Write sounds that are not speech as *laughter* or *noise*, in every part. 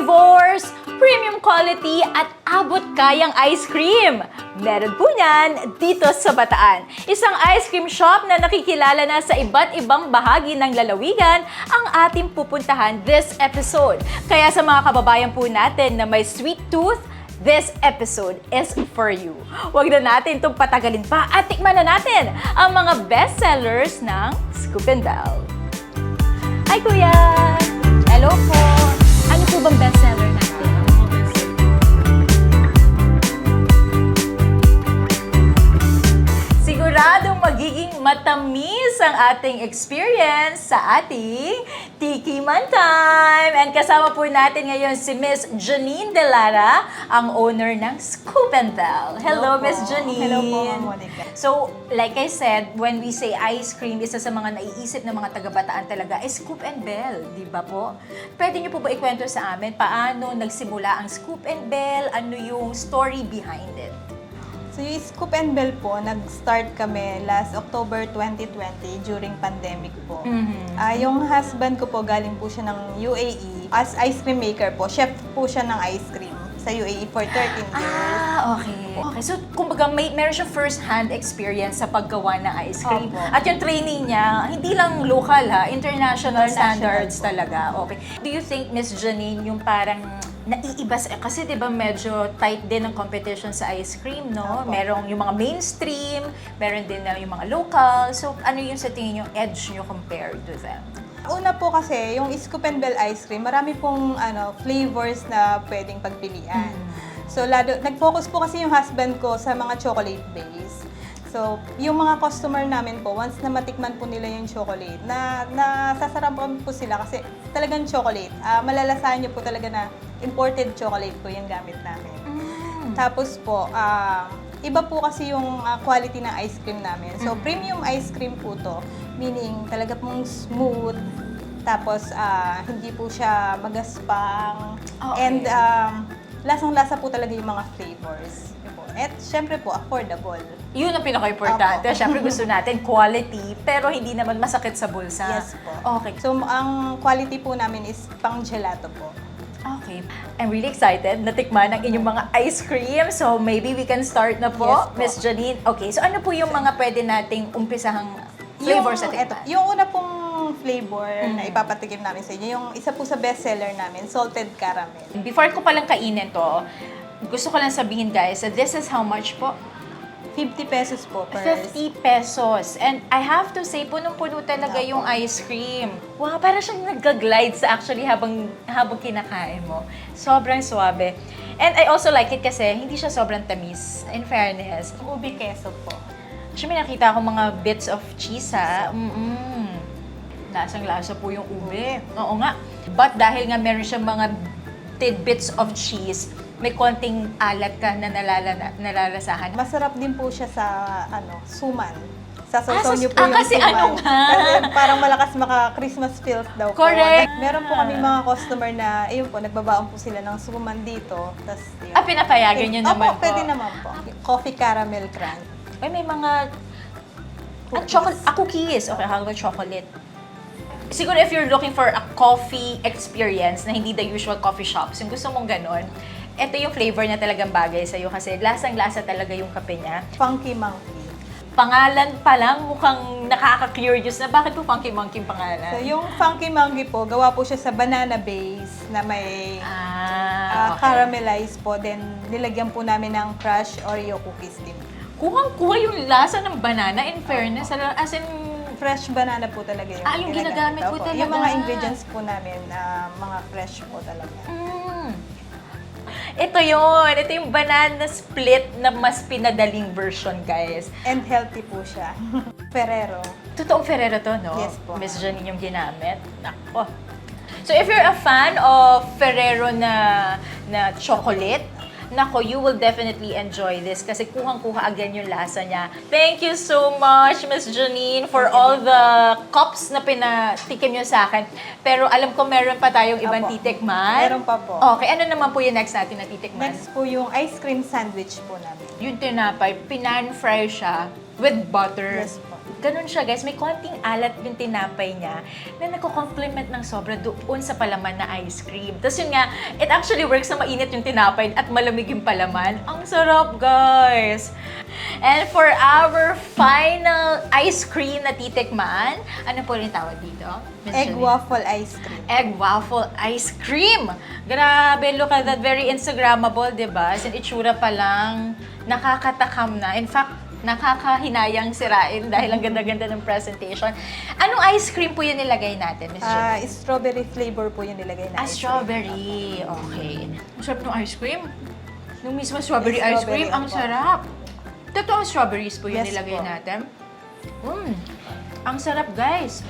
flavors, premium quality at abot kayang ice cream. Meron po niyan dito sa Bataan. Isang ice cream shop na nakikilala na sa iba't ibang bahagi ng lalawigan ang ating pupuntahan this episode. Kaya sa mga kababayan po natin na may sweet tooth, This episode is for you. Huwag na natin itong patagalin pa at tikman na natin ang mga bestsellers ng Scoop and Bell. Hi, Kuya! Hello po! Ating experience sa ating Tiki Man Time. And kasama po natin ngayon si Miss Janine Delara, ang owner ng Scoop and Bell. Hello, Hello Miss. Janine. Hello po, Ma'am Monica. So, like I said, when we say ice cream, isa sa mga naiisip ng mga taga-bataan talaga is Scoop and Bell, di ba po? Pwede niyo po ba ikwento sa amin paano nagsimula ang Scoop and Bell? Ano yung story behind it? So yung Scoop and Bell po, nag-start kami last October 2020 during pandemic po. Mhm. Ah, yung husband ko po galing po siya ng UAE as ice cream maker po. Chef po siya ng ice cream sa UAE for 13 years. Ah, okay. Okay, so kumbaga may meron siyang first-hand experience sa paggawa ng ice cream. Opo. At yung training niya, hindi lang local ha, international, International standards po. talaga. Okay. Do you think, Miss Janine, yung parang naiiba sa, kasi 'di ba medyo tight din ang competition sa ice cream, no? Opo. Merong yung mga mainstream, meron din na yung mga local. So ano yung sa tingin yung edge nyo compared to them? Una po kasi, yung Scoop and Bell ice cream, marami pong ano, flavors na pwedeng pagpilian. So, lalo, nag-focus po kasi yung husband ko sa mga chocolate base. So, yung mga customer namin po, once na matikman po nila yung chocolate, na nasasarapan po sila kasi talagang chocolate. Ah, malalasahan niyo po talaga na imported chocolate po yung gamit namin. Tapos po, ah, iba po kasi yung ah, quality ng ice cream namin. So, premium ice cream po to. Meaning, talaga pong smooth. Tapos, ah, hindi po siya magaspang. Okay. And, um, lasang-lasa po talaga yung mga flavors. At, syempre po, affordable. Yun ang pinaka-importante. Opo. Siyempre gusto natin quality, pero hindi naman masakit sa bulsa. Yes po. Okay. So, ang quality po namin is pang gelato po. Okay. I'm really excited na tikman ang inyong mga ice cream. So maybe we can start na po, Yes po. Miss Janine. Okay, so ano po yung mga pwede nating umpisahang flavors na yung, eto, tikman? yung una pong flavor na Mm. ipapatikim namin sa inyo, yung isa po sa bestseller namin, salted caramel. Before ko palang kainin to, gusto ko lang sabihin guys, that this is how much po? 50 pesos po per 50 pesos. And I have to say, punong-puno talaga yung ice cream. Wow, para siyang nag-glide sa actually habang, habang kinakain mo. Sobrang suabe. And I also like it kasi hindi siya sobrang tamis, in fairness. Ubi queso po. Actually, may nakita ako mga bits of cheese, ha? Mm-mm. Lasang-lasa po yung ube. Oo nga. But dahil nga meron siyang mga tidbits of cheese, may konting alat ka na nalala, nalalasahan. Masarap din po siya sa ano, suman. Ah, Sasaw sa- niyo po ah, yung kasi suman. ano nga? Kasi parang malakas maka-Christmas feels daw po. Correct. Meron po kami mga customer na, ayun po, nagbabaon po sila ng suman dito. Tapos, yun. Ah, pinapayagan niyo Opo, naman po. pwede naman po. Coffee caramel crunch. Ay, may mga... Ang Cookies. chocolate, ah, cookies. Okay, how about chocolate? Siguro if you're looking for a coffee experience na hindi the usual coffee shops, yung gusto mong ganon, ito yung flavor na talagang bagay sa'yo kasi lasang-lasa talaga yung kape niya. Funky monkey. Pangalan pa lang mukhang nakaka-curious na bakit po Funky Monkey So, pangalan? yung funky monkey po, gawa po siya sa banana base na may Ah, ah, okay. caramelized po. Then, nilagyan po namin ng crushed Oreo cookies din. Kuhang-kuha yung lasa ng banana in fairness. As in, Fresh banana po talaga yung Ah, yung ginagamit po talaga. Yung mga ingredients po namin, na mga fresh po talaga. Mm. Ito yon, ito yung banana split na mas pinadaling version, guys. And healthy po siya. *laughs* Ferrero. Totoong Ferrero to, no? Yes po. Miss Janine yung ginamit. Nako. So if you're a fan of Ferrero na na chocolate, nako, you will definitely enjoy this kasi kuhang-kuha agad yung lasa niya. Thank you so much, Miss Janine, for all the cups na pinatikim niyo sa akin. Pero alam ko meron pa tayong ibang Apo. titikman. Meron pa po. Okay, ano naman po yung next natin na titikman? Next po yung ice cream sandwich po namin. Yung tinapay, pinan-fry siya with butter. Yes po. Ganun siya guys, may konting alat yung tinapay niya na nagko-complement ng sobra doon sa palaman na ice cream. Tapos yun nga, it actually works na mainit yung tinapay at malamig yung palaman. Ang sarap guys! And for our final ice cream na titikman, ano po rin tawag dito? Miss Egg Janine? waffle ice cream. egg waffle ice cream. Grabe, look at that. Very Instagrammable, di ba? As in, itsura pa lang, nakakatakam na. In fact, nakakahinayang sirain *laughs* dahil ang ganda-ganda ng presentation. Anong ice cream po yun nilagay natin, Miss Ah, Jenny? strawberry flavor po yung nilagay Ah, na ice cream. strawberry. Okay. Ang sarap ng ice cream. Nung mismo strawberry Yes, ice cream, strawberry ang po. sarap. Totoong strawberries po yung Yes nilagay po. natin. Mm. Ang sarap, guys.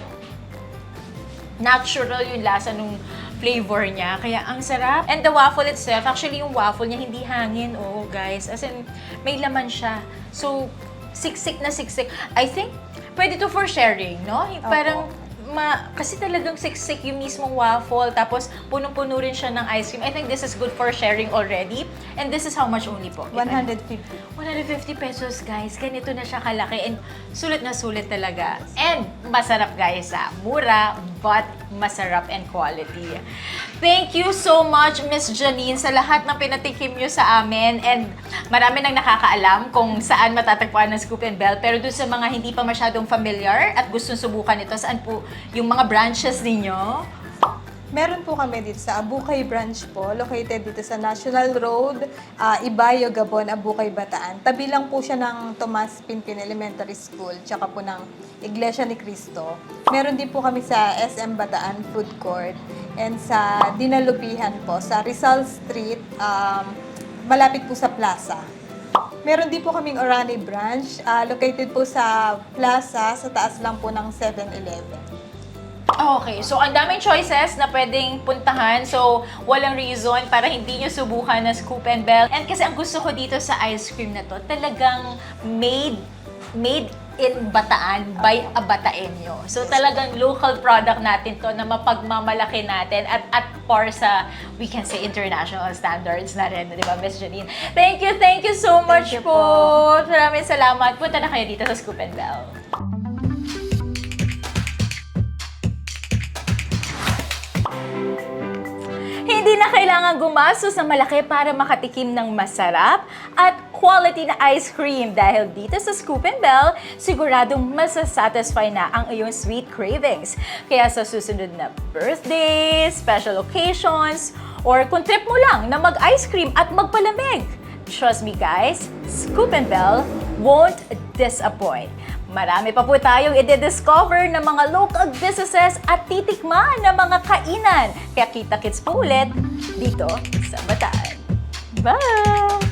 Natural yung lasa nung flavor niya. Kaya ang sarap. And the waffle itself, actually yung waffle niya hindi hangin. Oh, guys. As in, may laman siya. So, siksik na siksik. I think, pwede to for sharing, no? Parang, ma, kasi talagang siksik yung mismong waffle. Tapos, punong-puno rin siya ng ice cream. I think this is good for sharing already. And this is how much only po? If I'm- 150. 150 pesos, guys. Ganito na siya kalaki and sulit na sulit talaga. And masarap, guys, ah. Mura, but masarap and quality. Thank you so much, Miss Janine, sa lahat ng pinatikim nyo sa amin. And marami nang nakakaalam kung saan matatagpuan ng Scoop and Bell. Pero dun sa mga hindi pa masyadong familiar at gustong subukan ito, saan po yung mga branches ninyo? Meron po kami dito sa Abukay branch po, located dito sa National Road, ah, Ibayo, Gabon, Abukay, Bataan. Tabi lang po siya ng Tomas Pinpin Elementary School, tsaka po ng Iglesia ni Cristo. Meron din po kami sa SM Bataan Food Court and sa Dinalupihan po, sa Rizal Street, um, malapit po sa plaza. Meron din po kaming Orani branch, ah, located po sa plaza, sa taas lang po ng 7-Eleven. Okay, so ang daming choices na pwedeng puntahan. So, walang reason para hindi nyo subukan na Scoop and Bell. And kasi ang gusto ko dito sa ice cream na to, talagang made made in Bataan by a Bataenyo. So talagang local product natin to na mapagmamalaki natin at at par sa we can say international standards na rin, di ba Miss Janine? Thank you, thank you so much you po. po. Maraming salamat. Punta na kayo dito sa Scoop and Bell. Kailangan gumastos ng malaki para makatikim ng masarap at quality na ice cream dahil dito sa Scoop and Bell, siguradong masasatisfy na ang iyong sweet cravings. Kaya sa susunod na birthdays, special occasions, or kung trip mo lang na mag-ice cream at magpalamig, trust me guys, Scoop and Bell won't disappoint. Marami pa po tayong i-discover ng mga local businesses at titikman ng mga kainan. Kaya kita-kits po ulit dito sa Bataan. Bye!